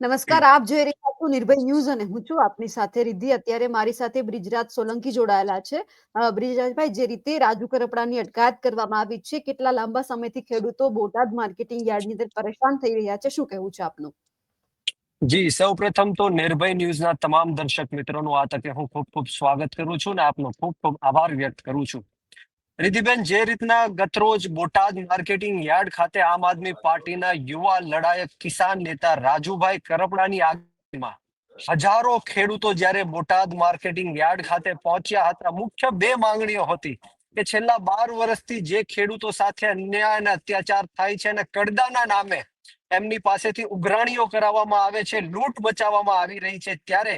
નમસ્કાર, આપ જોઈ રહ્યા છો નિર્ભય ન્યૂઝ અને હું છું આપની સાથે રિદ્ધિ. અત્યારે મારી સાથે બ્રિજરાજ સોલંકી જોડાયેલા છે. બ્રિજરાજભાઈ, જે રીતે રાજુ કરપડાની અટકાયત કરવામાં આવી છે, કેટલા લાંબા સમયથી ખેડૂતો બોટાદ માર્કેટિંગ યાર્ડની અંદર પરેશાન થઈ રહ્યા છે, શું કહેવું છે આપનું? જી સૌ પ્રથમ તો નિર્ભય ન્યૂઝના તમામ દર્શક મિત્રોનું આ તકે હું ખૂબ ખૂબ સ્વાગત કરું છું અને આપનો ખૂબ ખૂબ આભાર વ્યક્ત કરું છું. રિધિબેન જે રીતના ગતરોજ બોટાદ માર્કેટિંગ યાર્ડ ખાતે આમ આદમી પાર્ટીના યુવા લડાયક કિસાન નેતા રાજુભાઈ કરપડાની આગેવાનીમાં હજારો ખેડૂતો જ્યારે બોટાદ માર્કેટિંગ યાર્ડ ખાતે પહોંચ્યા હતા, મુખ્ય બે માંગણીઓ હતી કે છેલ્લા બાર વર્ષથી જે ખેડૂતો સાથે અન્યાય અને અત્યાચાર થાય છે અને કડદાના નામે એમની પાસેથી ઉઘરાણીઓ કરાવવામાં આવે છે, લૂંટ બચાવવામાં આવી રહી છે ત્યારે.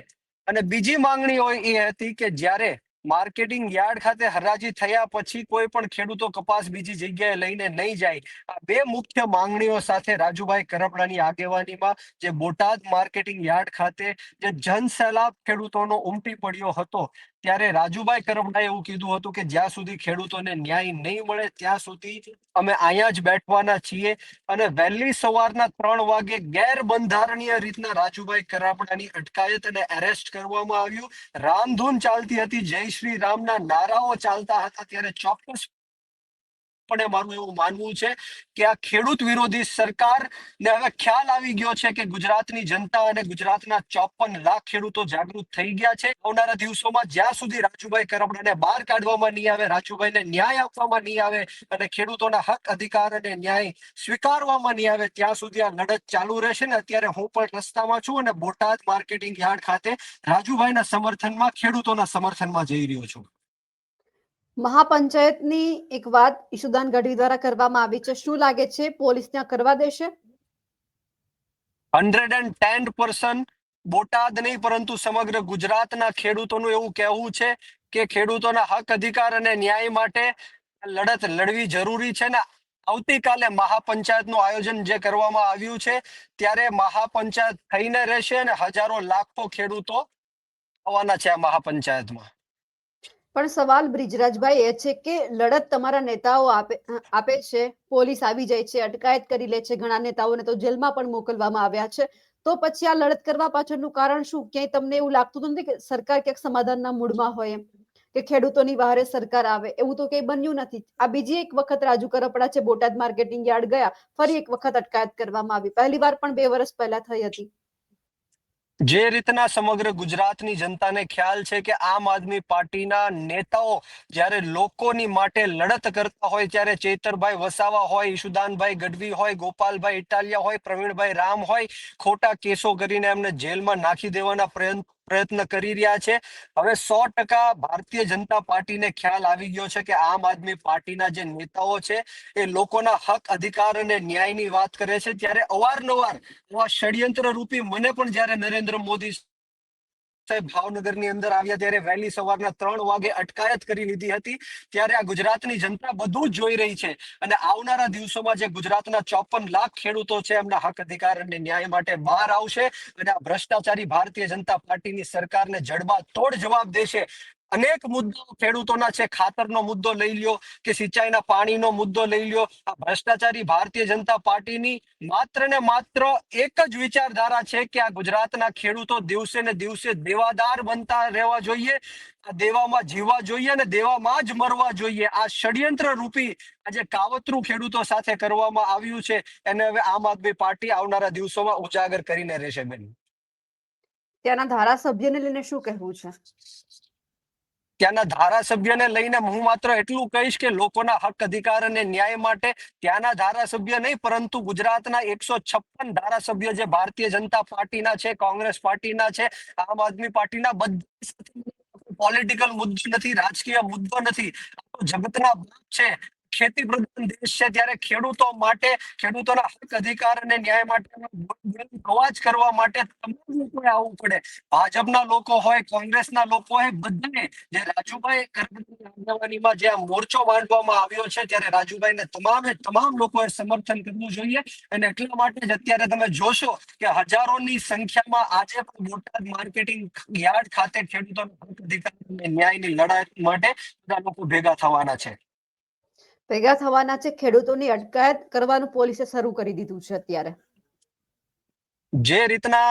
અને બીજી માંગણીઓ એ હતી કે જ્યારે માર્કેટિંગ યાર્ડ ખાતે હરાજી થયા પછી કોઈ પણ ખેડૂતો કપાસ બીજી જગ્યાએ લઈને નહીં જાય. આ બે મુખ્ય માંગણીઓ સાથે રાજુભાઈ કરપડાની આગેવાનીમાં જે બોટાદ માર્કેટિંગ યાર્ડ ખાતે જે જનસેલાબ ખેડૂતોનો ઉમટી પડ્યો હતો ત્યારે રાજુભાઈ કરપડાએ એવું કીધું હતું કે જ્યાં સુધી ખેડૂતોને ન્યાય નહીં મળે, ત્યાં સુધી અમે અહીંયા જ બેઠવાના છીએ અને વહેલી સવારના ત્રણ વાગે ગેરબંધારણીય રીતના રાજુભાઈ કરમડાની અટકાયત અને એરેસ્ટ કરવામાં આવ્યું. રામધૂન ચાલતી હતી, જય શ્રી રામના નારાઓ ચાલતા હતા, ત્યારે ચોક્કસ પણ મારું એવું માનવું છે કે આ ખેડૂત વિરોધી સરકાર ને હવે ખ્યાલ આવી ગયો છે કે ગુજરાતની જનતા અને ગુજરાતના ચોપન લાખ ખેડૂતો જાગૃત થઈ ગયા છે. આવનારા દિવસોમાં જ્યાં સુધી રાજુભાઈ કરપડાને બહાર કાઢવામાં નહીં આવે, રાજુભાઈને ન્યાય આપવામાં નહીં આવે અને ખેડૂતોના હક, અધિકાર અને ન્યાય સ્વીકારવામાં નહીં આવે, ત્યાં સુધી આ લડત ચાલુ રહેશે ને અત્યારે હું પણ રસ્તામાં છું અને બોટાદ માર્કેટિંગ યાર્ડ ખાતે રાજુભાઈના સમર્થનમાં, ખેડૂતોના સમર્થનમાં જઈ રહ્યો છું. મહાપંચાયતની એક વાત ઈશુદાન ગઢવી દ્વારા કરવામાં આવી છે. શું લાગે છે? પોલીસ ત્યાં કરવા દેશે? Hundred and ten percent Botad નહીં, પરંતુ સમગ્ર ગુજરાતના ખેડૂતોનું એવું કહેવું છે કે ખેડૂતોના હક, અધિકાર અને ન્યાય માટે લડત લડવી જરૂરી છે ને આવતીકાલે મહાપંચાયતનું આયોજન જે કરવામાં આવ્યું છે, ત્યારે મહાપંચાયત થઈને રહેશે અને હજારો લાખો ખેડૂતો આવવાના છે આ મહાપંચાયતમાં. પણ સવાલ બ્રિજરાજભાઈ એ છે કે લડત તમારા નેતાઓ આપે આપે છે? પોલીસ આવી જાય છે, અટકાયત કરી લે છે, ઘણા નેતાઓને તો જેલમાં પણ મોકલવામાં આવ્યા છે. તો પછી આ લડત કરવા પાછળનું કારણ શું? ક્યાંય તમને એવું લાગતું નથી કે સરકાર ક્યાંક સમાધાનના મૂડમાં હોય એમ? કે ખેડૂતોની વહારે સરકાર આવે? એવું તો કંઈ બન્યું નથી. આ બીજી એક વખત રાજુ કરપડા છે, બોટાદ માર્કેટિંગ યાર્ડ ગયા, ફરી એક વખત અટકાયત કરવામાં આવી. પહેલી વાર પણ બે વર્ષ પહેલા થઈ હતી. જે રીતના સમગ્ર ગુજરાતની જનતાને ખ્યાલ છે કે આમ આદમી પાર્ટીના નેતાઓ જ્યારે લોકોની માટે લડત કરતા હોય, ત્યારે ચેતરભાઈ વસાવા હોય, ઈશુદાનભાઈ ગઢવી હોય, ગોપાલભાઈ ઇટાલિયા હોય, પ્રવીણભાઈ રામ હોય, ખોટા કેસો કરીને એમને જેલમાં નાખી દેવાના પ્રયત્ન પ્રયત્ન કરી રહ્યા છે. હવે સો ટકા ભારતીય જનતા પાર્ટીને ખ્યાલ આવી ગયો છે કે આમ આદમી પાર્ટીના જે નેતાઓ છે એ લોકોના હક અધિકાર અને ન્યાયની વાત કરે છે. ત્યારે અવારનવાર એવા ષડયંત્ર રૂપી મને પણ જ્યારે નરેન્દ્ર મોદી સાહેબ, ભાવનગરની અંદર આવ્યા ત્યારે વહેલી સવારના ત્રણ વાગે અટકાયત કરી લીધી હતી, ત્યારે આ ગુજરાતની જનતા બધું જોઈ રહી છે. અને આવનારા દિવસોમાં જે ગુજરાતના ચોપન લાખ ખેડૂતો છે, એમના હક, અધિકાર અને ન્યાય માટે બહાર આવશે અને આ ભ્રષ્ટાચારી ભારતીય જનતા પાર્ટીની સરકારને જડબા તોડ જવાબ દેશે. અનેક મુદ્દાઓ ખેડૂતોના છે. ખાતરનો મુદ્દો લઈ લ્યો કે સિંચાઈના પાણીનો મુદ્દો લઈ લ્યો. આ ભ્રષ્ટાચારી ભારતીય જનતા પાર્ટીની માત્ર ને માત્ર એક જ વિચારધારા છે કે આ ગુજરાતના ખેડૂતો દિવસે ને દિવસે દેવાદાર બનતા રહેવા જોઈએ, આ દેવામાં જીવવા જોઈએ અને દેવામાં જ મરવા જોઈએ. આ ષડયંત્ર રૂપી આજે કાવતરું ખેડૂતો સાથે કરવામાં આવ્યું છે. એને હવે આમ આદમી પાર્ટી આવનારા દિવસોમાં ઉજાગર કરીને રહેશે બેન. ત્યાંના ધારાસભ્યને લઈને શું કહેવું છે? ત્યાંના ધારાસભ્યને લઈને હું માત્ર એટલું કહીશ કે લોકોના હક અધિકાર અને ન્યાય માટે ત્યાંના ધારાસભ્ય નહીં, પરંતુ ગુજરાતના એકસો છપ્પન ધારાસભ્ય જે ભારતીય જનતા પાર્ટીના છે, કોંગ્રેસ પાર્ટીના છે, આમ આદમી પાર્ટીના બધા પોલિટિકલ મુદ્દો નથી, રાજકીય મુદ્દો નથી. જગતના છે. ખેતી પ્રધાન દેશ છે ત્યારે ખેડૂતો માટે, ખેડૂતોના હક અધિકાર અને ન્યાય માટે અવાજ કરવા માટે તમામ લોકોએ આવવું પડે. ભાજપના લોકો હોય, કોંગ્રેસના લોકો હોય બધાને જે રાજુભાઈ આગેવાનીમાં જે મોરચો માંડવામાં આવ્યો છે ત્યારે રાજુભાઈને તમામે તમામ લોકોએ સમર્થન કરવું જોઈએ. અને એટલા માટે જ અત્યારે તમે જોશો કે હજારોની સંખ્યામાં આજે પણ બોટાદ માર્કેટિંગ યાર્ડ ખાતે ખેડૂતોના હક અધિકાર અને ન્યાયની લડાઈ માટે બધા લોકો ભેગા થવાના છે. ભેગા થવાના છે ખેડૂતોની અટકાયત કરવાનું પોલીસે શરૂ કરી દીધું છે અત્યારે. જે રીતના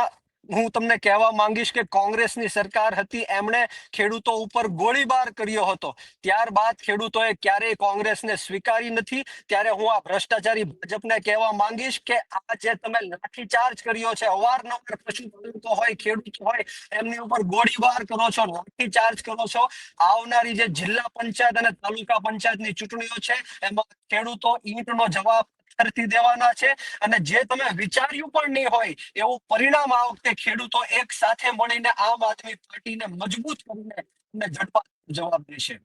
હું તમને કહેવા માંગીશ કે કોંગ્રેસની સરકાર હતી, એમણે ખેડૂતો ઉપર ગોળીબાર કર્યો હતો. ત્યારબાદ ખેડૂતોએ ક્યારેય કોંગ્રેસને સ્વીકારી નથી. ત્યારે હું આ ભ્રષ્ટાચારી ભાજપને કહેવા માંગીશ કે આ જે તમે લાઠીચાર્જ કર્યો છે, અવારનવાર પશુપાલકો હોય, ખેડૂત હોય, એમની ઉપર ગોળીબાર કરો છો, લાઠીચાર્જ કરો છો. આવનારી જે જિલ્લા પંચાયત અને તાલુકા પંચાયતની ચૂંટણીઓ છે, એમાં ખેડૂતો ઈંટનો જવાબ પથ્થરથી દેવાના છે. અને જે તમે વિચાર્યું પણ નહીં હોય, એવું પરિણામ આ વખતે ખેડૂતો એક સાથે મળીને આમ આદમી પાર્ટીને મજબૂત કરીને અને ઝડપા જવાબ દેશે.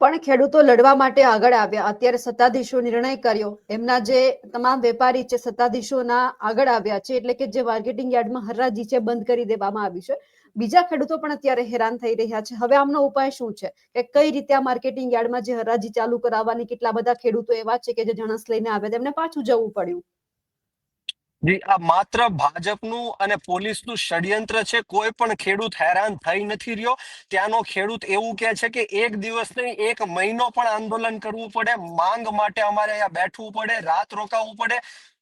પણ ખેડૂતો લડવા માટે આગળ આવ્યા. અત્યારે સત્તાધીશો નિર્ણય કર્યો. એમના જે તમામ વેપારી છે, સત્તાધીશોના આગળ આવ્યા છે. એટલે કે જે માર્કેટિંગ યાર્ડમાં હરાજી છે, બંધ કરી દેવામાં આવી છે. બીજા ખેડૂતો પણ અત્યારે હેરાન થઈ રહ્યા છે. હવે આમનો ઉપાય શું છે? કે કઈ રીતે આ માર્કેટિંગ યાર્ડમાં જે હરાજી ચાલુ કરાવવાની કેટલા બધા ખેડૂતો એવા છે કે જે જણસ લઈને આવ્યા તેમને પાછું જવું પડ્યું? જી, આ માત્ર ભાજપનું અને પોલીસનું ષડયંત્ર છે. કોઈ પણ ખેડૂત હેરાન થઈ નથી રહ્યો. ત્યાંનો ખેડૂત એવું કહે છે કે એક દિવસ નહીં, એક મહિનો પણ આંદોલન કરવું પડે. માંગ માટે અમારે અહીંયા બેઠવું પડે, રાત રોકાવું પડે.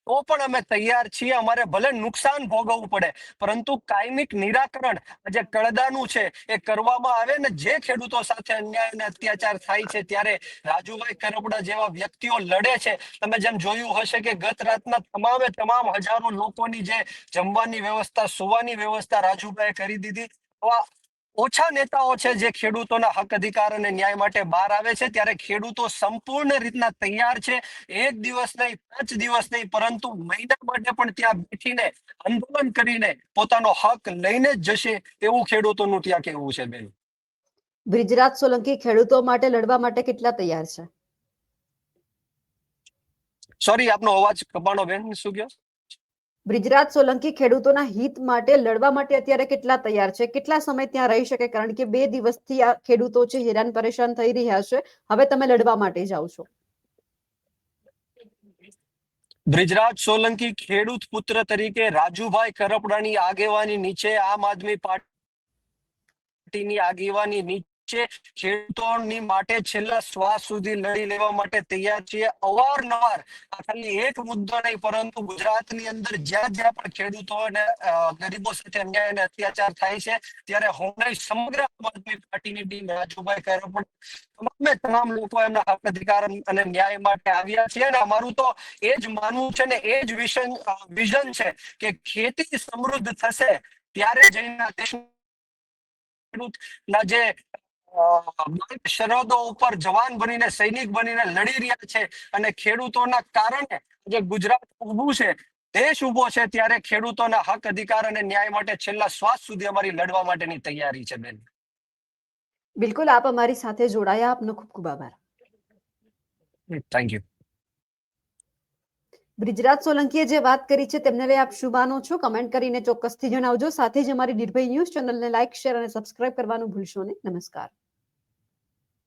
તો પણ અમે તૈયાર છીએ. અમારે ભલે નુકસાન ભોગવવું પડે, પરંતુ કાયમિક નિરાકરણ જે કળદાનું છે, એ કરવામાં આવે ને જે ખેડૂતો સાથે અન્યાય અને અત્યાચાર થાય છે, ત્યારે રાજુભાઈ કરપડા જેવા વ્યક્તિઓ લડે છે. તમે જેમ જોયું હશે કે ગત રાતના તમામે તમામ હજારો લોકોની જે જમવાની વ્યવસ્થા, સુવાની વ્યવસ્થા રાજુભાઈ કરી દીધી. ઓછા નેતાઓ છે જે ખેડૂતોના હક અધિકાર અને ન્યાય માટે બહાર આવે છે. ત્યારે ખેડૂતો સંપૂર્ણ રીતના તૈયાર છે. એક દિવસ નહીં પાંચ દિવસ નહીં પરંતુ મહિના માટે પણ ત્યાં બેઠીને આંદોલન કરીને પોતાનો હક લઈને જ જશે એવું ખેડૂતોનું ત્યાં કહેવું છે બેન. બ્રિજરાજ સોલંકી ખેડૂતો માટે લડવા માટે કેટલા તૈયાર છે? સોરી આપનો અવાજ કપાણો બેન શું કહ્યો બ્રિજરાજ સોલંકી ખેડૂતોના હિત માટે લડવા માટે અત્યારે કેટલા તૈયાર છે? કેટલા સમય ત્યાં રહી શકે? કારણ કે બે દિવસથી આ ખેડૂતો છે, હેરાન પરેશાન થઈ રહ્યા છે. હવે તમે લડવા માટે જાઓ છો. બ્રિજરાજ સોલંકી ખેડૂત પુત્ર તરીકે રાજુભાઈ કરપડાની આગેવાની નીચે આમ આદમી પાર્ટીની આગેવાની નીચે ખેડૂતોની માટે છેલ્લા શ્વાસ સુધી લડી લેવા માટે તૈયાર છીએ. અવારનવાર ખાલી એક મુદ્દો નહીં, પરંતુ ગુજરાતની અંદર જ્યાં જ્યાં પણ ખેડૂતો અને ગરીબો સાથે અન્યાય અને અત્યાચાર થાય છે, ત્યારે હું સમગ્ર આમ આદમી પાર્ટીની ટીમ રાજુભાઈ કરપડા તમામે તમામ લોકો એમના હક, અધિકાર અને ન્યાય માટે આવ્યા છે અને અમારું તો એ જ માનવું છે ને એ જ વિઝન વિઝન છે કે ખેતી સમૃદ્ધ થશે, ત્યારે જઈને દેશ ખેડૂતના જે સરહદો ઉપર જવાન બનીને સૈનિક બનીને લડી રહ્યા છે અને ખેડૂતોના કારણે જે ગુજરાત ઊભું છે દેશ ઊભો છે ત્યારે ખેડૂતોના હક અધિકાર અને ન્યાય માટે છેલ્લા શ્વાસ સુધી અમારી લડવા માટેની તૈયારી છે બેન. બિલકુલ આપ અમારી સાથે જોડાયા. આપનો ખૂબ ખૂબ આભાર. થેન્ક યુ બ્રિજરાજ સોલંકીએ જે વાત કરી છે તેમને લઈ આપ શું માનો છો? કમેન્ટ કરીને ચોક્કસથી જણાવજો. સાથે જ અમારી નિર્ભય ન્યૂઝ ચેનલને લાઇક શેર અને સબસ્ક્રાઇબ કરવાનું ભૂલશો નહીં. નમસ્કાર.